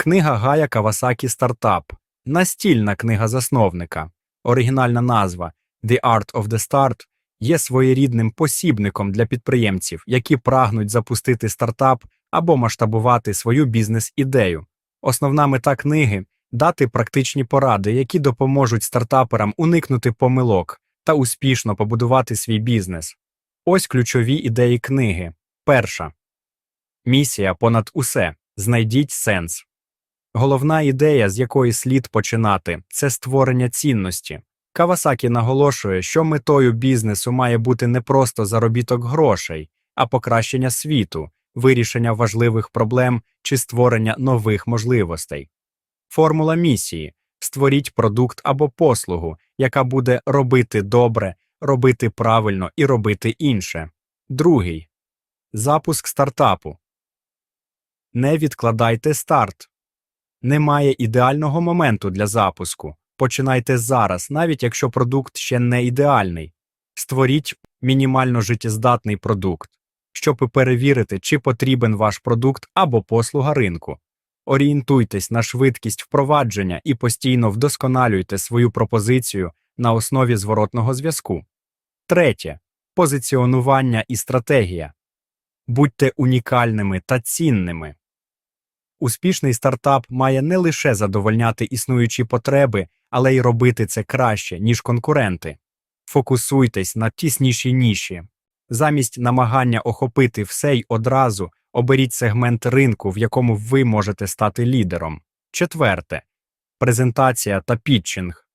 Книга Гая Кавасакі Стартап. Настільна книга засновника. Оригінальна назва The Art of the Start є своєрідним посібником для підприємців, які прагнуть запустити стартап або масштабувати свою бізнес-ідею. Основна мета книги дати практичні поради, які допоможуть стартаперам уникнути помилок та успішно побудувати свій бізнес. Ось ключові ідеї книги. Перша місія понад усе. Знайдіть сенс. Головна ідея, з якої слід починати, це створення цінності. Кавасакі наголошує, що метою бізнесу має бути не просто заробіток грошей, а покращення світу, вирішення важливих проблем чи створення нових можливостей. Формула місії створіть продукт або послугу, яка буде робити добре, робити правильно і робити інше. Другий запуск стартапу. Не відкладайте старт. Немає ідеального моменту для запуску. Починайте зараз, навіть якщо продукт ще не ідеальний. Створіть мінімально життєздатний продукт, щоб перевірити, чи потрібен ваш продукт або послуга ринку. Орієнтуйтесь на швидкість впровадження і постійно вдосконалюйте свою пропозицію на основі зворотного зв'язку. Третє позиціонування і стратегія. Будьте унікальними та цінними. Успішний стартап має не лише задовольняти існуючі потреби, але й робити це краще, ніж конкуренти. Фокусуйтесь на тіснішій ніші. Замість намагання охопити все й одразу оберіть сегмент ринку, в якому ви можете стати лідером. Четверте презентація та пітчинг.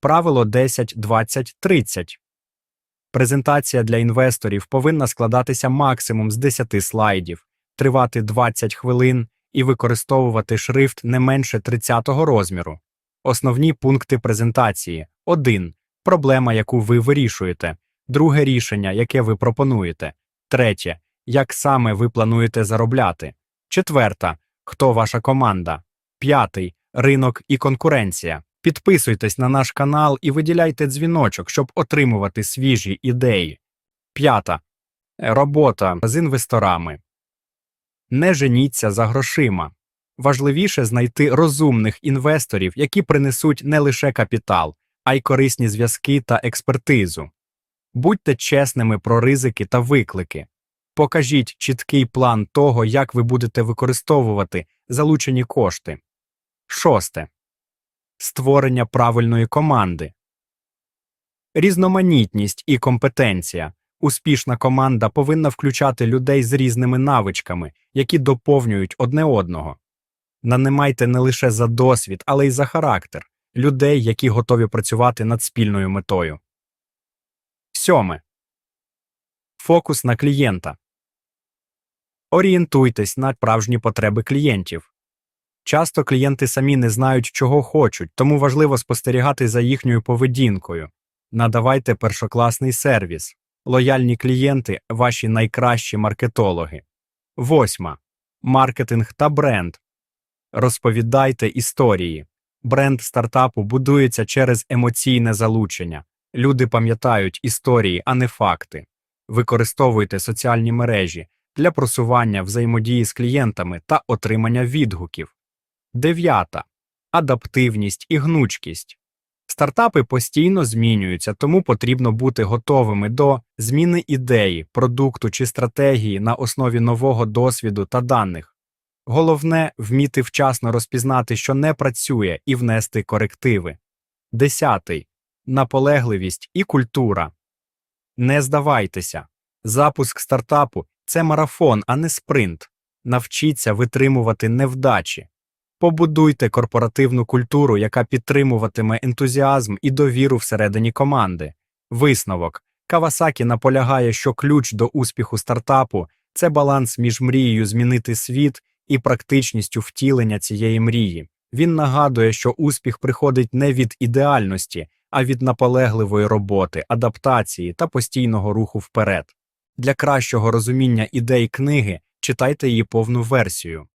Правило 10 20 30 Презентація для інвесторів повинна складатися максимум з 10 слайдів, тривати 20 хвилин і використовувати шрифт не менше 30 розміру. Основні пункти презентації: 1. Проблема, яку ви вирішуєте, друге рішення, яке ви пропонуєте, третє. Як саме ви плануєте заробляти, четверта. Хто ваша команда, п'ятий ринок і конкуренція. Підписуйтесь на наш канал і виділяйте дзвіночок, щоб отримувати свіжі ідеї. П'ята робота з інвесторами. Не женіться за грошима. Важливіше знайти розумних інвесторів, які принесуть не лише капітал, а й корисні зв'язки та експертизу. Будьте чесними про ризики та виклики. Покажіть чіткий план того, як ви будете використовувати залучені кошти. Шосте. Створення правильної команди. Різноманітність і компетенція. Успішна команда повинна включати людей з різними навичками, які доповнюють одне одного. Нанимайте не лише за досвід, але й за характер людей, які готові працювати над спільною метою. Сьоме. Фокус на клієнта. Орієнтуйтесь на справжні потреби клієнтів. Часто клієнти самі не знають, чого хочуть, тому важливо спостерігати за їхньою поведінкою. Надавайте першокласний сервіс. Лояльні клієнти ваші найкращі маркетологи. Восьма. Маркетинг та бренд. Розповідайте історії. Бренд стартапу будується через емоційне залучення. Люди пам'ятають історії, а не факти. Використовуйте соціальні мережі для просування взаємодії з клієнтами та отримання відгуків. Дев'ята. Адаптивність і гнучкість. Стартапи постійно змінюються, тому потрібно бути готовими до зміни ідеї, продукту чи стратегії на основі нового досвіду та даних. Головне вміти вчасно розпізнати, що не працює, і внести корективи. Десятий. Наполегливість і культура. Не здавайтеся. Запуск стартапу це марафон, а не спринт. Навчіться витримувати невдачі. Побудуйте корпоративну культуру, яка підтримуватиме ентузіазм і довіру всередині команди. Висновок Кавасакі наполягає, що ключ до успіху стартапу це баланс між мрією змінити світ і практичністю втілення цієї мрії. Він нагадує, що успіх приходить не від ідеальності, а від наполегливої роботи, адаптації та постійного руху вперед. Для кращого розуміння ідей книги читайте її повну версію.